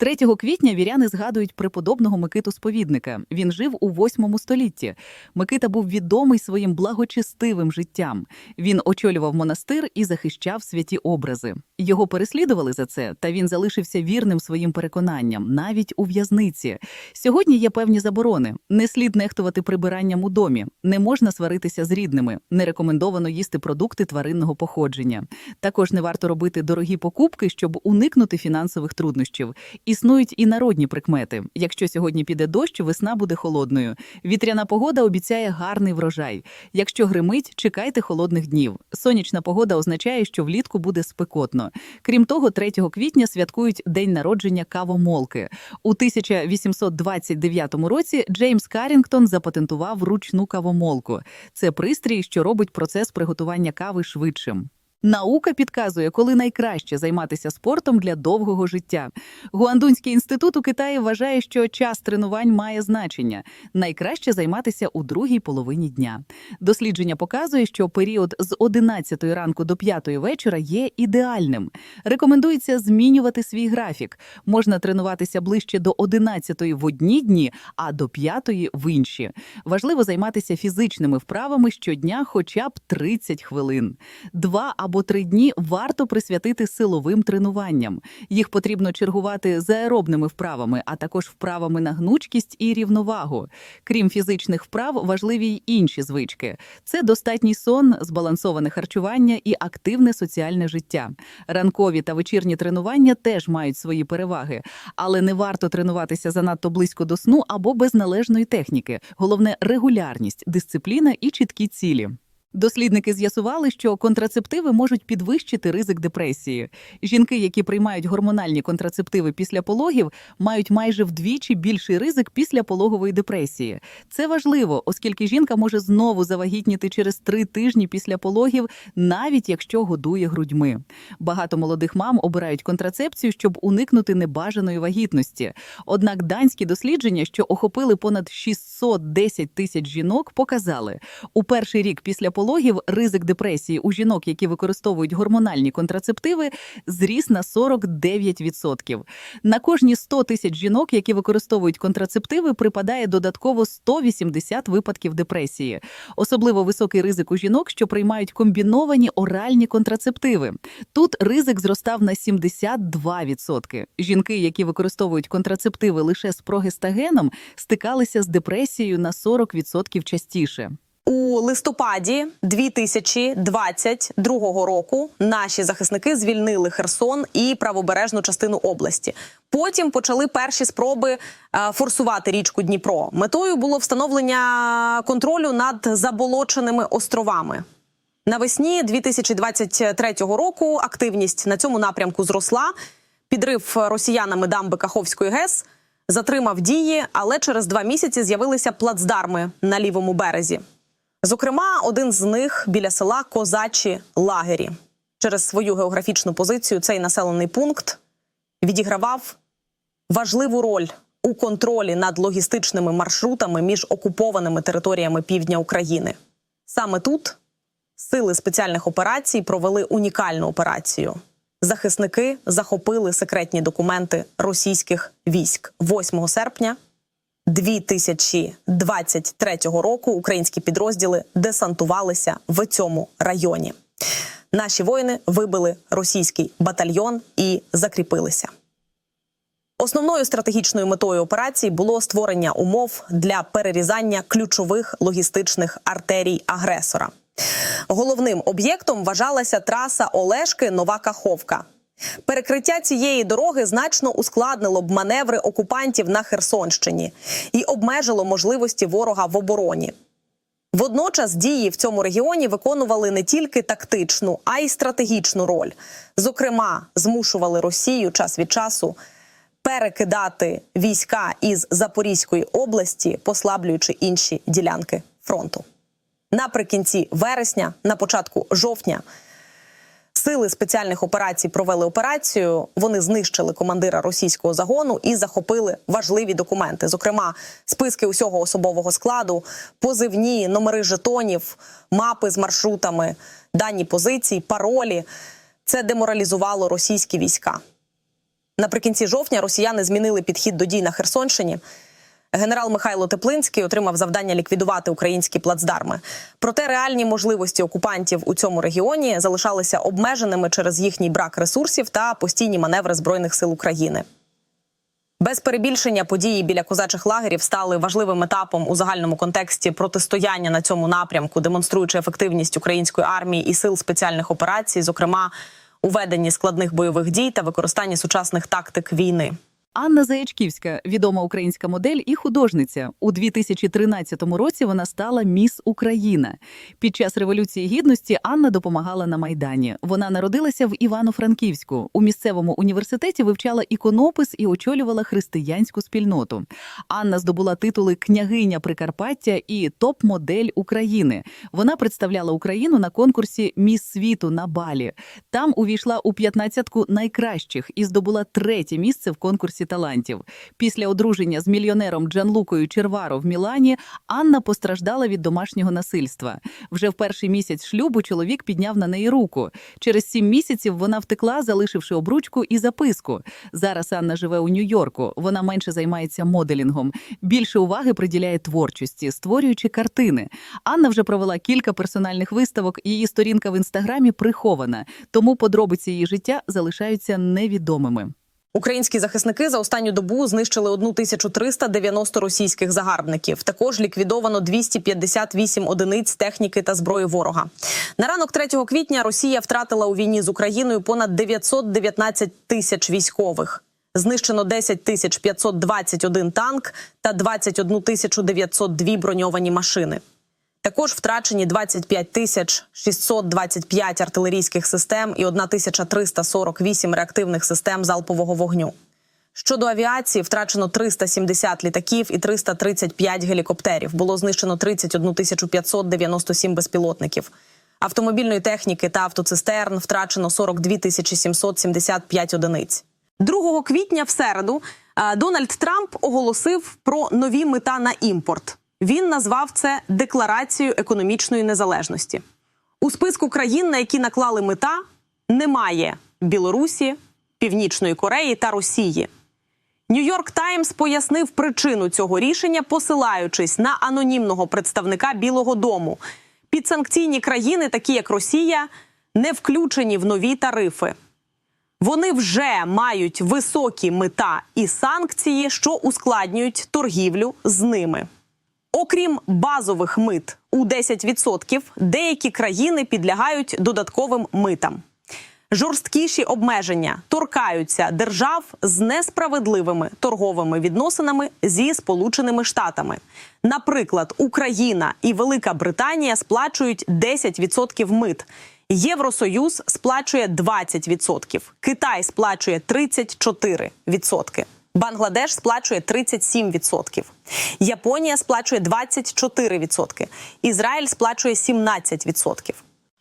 3 квітня віряни згадують преподобного Микиту Сповідника. Він жив у 8 столітті. Микита був відомий своїм благочестивим життям. Він очолював монастир і захищав святі образи. Його переслідували за це, та він залишився вірним своїм переконанням, навіть у в'язниці. Сьогодні є певні заборони. Не слід нехтувати прибиранням у домі, не можна сваритися з рідними, не рекомендовано їсти продукти тваринного походження. Також не варто робити дорогі покупки, щоб уникнути фінансових труднощів. Існують і народні прикмети. Якщо сьогодні піде дощ, весна буде холодною. Вітряна погода обіцяє гарний врожай. Якщо гримить, чекайте холодних днів. Сонячна погода означає, що влітку буде спекотно. Крім того, 3 квітня святкують день народження кавомолки. У 1829 році Джеймс Карінгтон запатентував ручну кавомолку. Це пристрій, що робить процес приготування кави швидшим. Наука підказує, коли найкраще займатися спортом для довгого життя. Гуандунський інститут у Китаї вважає, що час тренувань має значення. Найкраще займатися у другій половині дня. Дослідження показує, що період з 11 ранку до 5 вечора є ідеальним. Рекомендується змінювати свій графік. Можна тренуватися ближче до 11 в одні дні, а до 5 в інші. Важливо займатися фізичними вправами щодня, хоча б 30 хвилин. Два або три дні варто присвятити силовим тренуванням. Їх потрібно чергувати з аеробними вправами, а також вправами на гнучкість і рівновагу. Крім фізичних вправ, важливі й інші звички: це достатній сон, збалансоване харчування і активне соціальне життя. Ранкові та вечірні тренування теж мають свої переваги, але не варто тренуватися занадто близько до сну або без належної техніки. Головне регулярність, дисципліна і чіткі цілі. Дослідники з'ясували, що контрацептиви можуть підвищити ризик депресії. Жінки, які приймають гормональні контрацептиви після пологів, мають майже вдвічі більший ризик після пологової депресії. Це важливо, оскільки жінка може знову завагітніти через три тижні після пологів, навіть якщо годує грудьми. Багато молодих мам обирають контрацепцію, щоб уникнути небажаної вагітності. Однак данські дослідження, що охопили понад 610 тисяч жінок, показали у перший рік після пологів ризик депресії у жінок, які використовують гормональні контрацептиви, зріс на 49%. На кожні 100 тисяч жінок, які використовують контрацептиви, припадає додатково 180 випадків депресії. Особливо високий ризик у жінок, що приймають комбіновані оральні контрацептиви. Тут ризик зростав на 72%. Жінки, які використовують контрацептиви лише з прогестагеном, стикалися з депресією на 40% частіше. У листопаді 2022 року наші захисники звільнили Херсон і правобережну частину області. Потім почали перші спроби е, форсувати річку Дніпро. Метою було встановлення контролю над заболоченими островами. Навесні 2023 року активність на цьому напрямку зросла. Підрив росіянами дамби Каховської ГЕС затримав дії, але через два місяці з'явилися плацдарми на лівому березі. Зокрема, один з них біля села Козачі Лагері. Через свою географічну позицію цей населений пункт відігравав важливу роль у контролі над логістичними маршрутами між окупованими територіями півдня України. Саме тут сили спеціальних операцій провели унікальну операцію. Захисники захопили секретні документи російських військ 8 серпня 2023 року українські підрозділи десантувалися в цьому районі. Наші воїни вибили російський батальйон і закріпилися. Основною стратегічною метою операції було створення умов для перерізання ключових логістичних артерій агресора. Головним об'єктом вважалася траса Олешки Нова Каховка. Перекриття цієї дороги значно ускладнило б маневри окупантів на Херсонщині і обмежило можливості ворога в обороні. Водночас дії в цьому регіоні виконували не тільки тактичну, а й стратегічну роль. Зокрема, змушували Росію час від часу перекидати війська із Запорізької області, послаблюючи інші ділянки фронту. Наприкінці вересня, на початку жовтня. Сили спеціальних операцій провели операцію. Вони знищили командира російського загону і захопили важливі документи, зокрема, списки усього особового складу, позивні, номери жетонів, мапи з маршрутами, дані позицій, паролі. Це деморалізувало російські війська. Наприкінці жовтня росіяни змінили підхід до дій на Херсонщині. Генерал Михайло Теплинський отримав завдання ліквідувати українські плацдарми. Проте реальні можливості окупантів у цьому регіоні залишалися обмеженими через їхній брак ресурсів та постійні маневри збройних сил України. Без перебільшення події біля козачих лагерів стали важливим етапом у загальному контексті протистояння на цьому напрямку, демонструючи ефективність української армії і сил спеціальних операцій, зокрема у веденні складних бойових дій та використанні сучасних тактик війни. Анна Заячківська, відома українська модель і художниця. У 2013 році вона стала міс Україна. Під час революції гідності Анна допомагала на майдані. Вона народилася в Івано-Франківську. У місцевому університеті вивчала іконопис і очолювала християнську спільноту. Анна здобула титули княгиня Прикарпаття і топ-модель України. Вона представляла Україну на конкурсі Міс світу на Балі. Там увійшла у 15-ку найкращих і здобула третє місце в конкурсі талантів. Після одруження з мільйонером Джанлукою Черваро в Мілані Анна постраждала від домашнього насильства. Вже в перший місяць шлюбу чоловік підняв на неї руку. Через сім місяців вона втекла, залишивши обручку і записку. Зараз Анна живе у Нью-Йорку. Вона менше займається моделінгом, більше уваги приділяє творчості, створюючи картини. Анна вже провела кілька персональних виставок. Її сторінка в інстаграмі прихована, тому подробиці її життя залишаються невідомими. Українські захисники за останню добу знищили 1390 російських загарбників. Також ліквідовано 258 одиниць техніки та зброї ворога. На ранок 3 квітня Росія втратила у війні з Україною понад 919 тисяч військових. Знищено 10 тисяч 521 танк та 21 тисячу 902 броньовані машини. Також втрачені 25 тисяч 625 артилерійських систем і 1348 реактивних систем залпового вогню. Щодо авіації, втрачено 370 літаків і 335 гелікоптерів. Було знищено 31 тисячу 597 безпілотників. Автомобільної техніки та автоцистерн втрачено 42 тисячі 775 одиниць. 2 квітня в середу е, Дональд Трамп оголосив про нові мета на імпорт. Він назвав це декларацією економічної незалежності. У списку країн, на які наклали мета, немає Білорусі, Північної Кореї та Росії. Нью-Йорк Таймс пояснив причину цього рішення, посилаючись на анонімного представника Білого Дому. Підсанкційні країни, такі як Росія, не включені в нові тарифи. Вони вже мають високі мета і санкції, що ускладнюють торгівлю з ними. Окрім базових мит у 10%, деякі країни підлягають додатковим митам. Жорсткіші обмеження торкаються держав з несправедливими торговими відносинами зі Сполученими Штатами. Наприклад, Україна і Велика Британія сплачують 10% мит. Євросоюз сплачує 20%, Китай сплачує 34%. Бангладеш сплачує 37%. Японія сплачує 24%. Ізраїль сплачує 17%.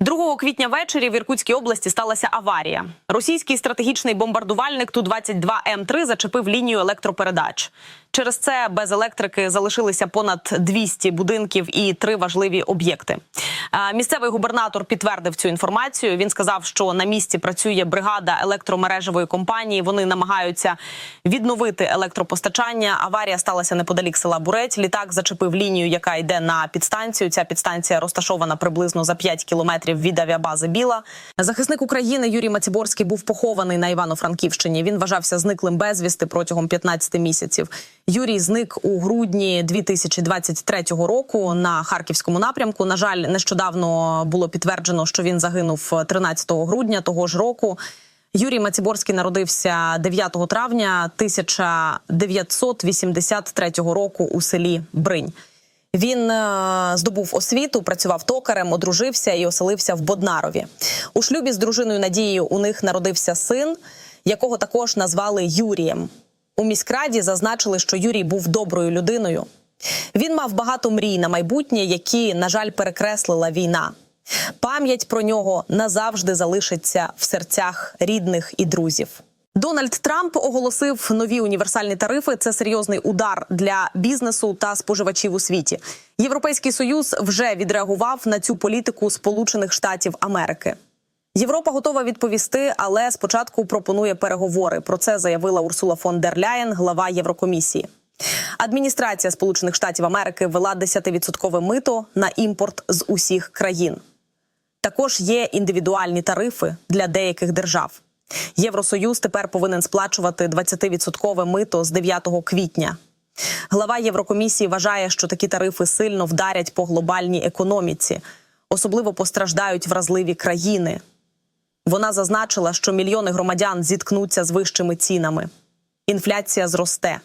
2 квітня ввечері в Іркутській області сталася аварія. Російський стратегічний бомбардувальник Ту-22М3 зачепив лінію електропередач. Через це без електрики залишилися понад 200 будинків і три важливі об'єкти. Е, Місцевий губернатор підтвердив цю інформацію. Він сказав, що на місці працює бригада електромережевої компанії. Вони намагаються відновити електропостачання. Аварія сталася неподалік села Бурець. Літак зачепив лінію, яка йде на підстанцію. Ця підстанція розташована приблизно за 5 кілометрів від авіабази Біла. Захисник України Юрій Маціборський був похований на Івано-Франківщині. Він вважався зниклим безвісти протягом 15 місяців. Юрій зник у грудні 2023 року на харківському напрямку. На жаль, нещодавно було підтверджено, що він загинув 13 грудня того ж року. Юрій Маціборський народився 9 травня 1983 року у селі Бринь. Він е, здобув освіту, працював токарем, одружився і оселився в Боднарові. У шлюбі з дружиною Надією у них народився син, якого також назвали Юрієм. У міськраді зазначили, що Юрій був доброю людиною. Він мав багато мрій на майбутнє, які, на жаль, перекреслила війна. Пам'ять про нього назавжди залишиться в серцях рідних і друзів. Дональд Трамп оголосив нові універсальні тарифи. Це серйозний удар для бізнесу та споживачів у світі. Європейський союз вже відреагував на цю політику Сполучених Штатів Америки. Європа готова відповісти, але спочатку пропонує переговори. Про це заявила Урсула фон дер Ляєн, глава Єврокомісії. Адміністрація Сполучених Штатів Америки ввела 10% мито на імпорт з усіх країн. Також є індивідуальні тарифи для деяких держав. Євросоюз тепер повинен сплачувати 20% мито з 9 квітня. Глава Єврокомісії вважає, що такі тарифи сильно вдарять по глобальній економіці, особливо постраждають вразливі країни. Вона зазначила, що мільйони громадян зіткнуться з вищими цінами. Інфляція зросте.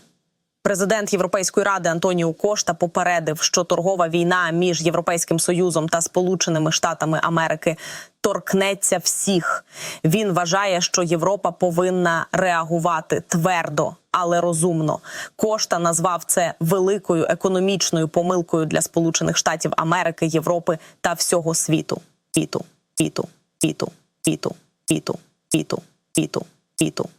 Президент Європейської ради Антоніо Кошта попередив, що торгова війна між Європейським Союзом та Сполученими Штатами Америки торкнеться всіх. Він вважає, що Європа повинна реагувати твердо, але розумно. Кошта назвав це великою економічною помилкою для Сполучених Штатів Америки, Європи та всього світу. Світу, світу, світу, світу, світу, світу, світу, світу.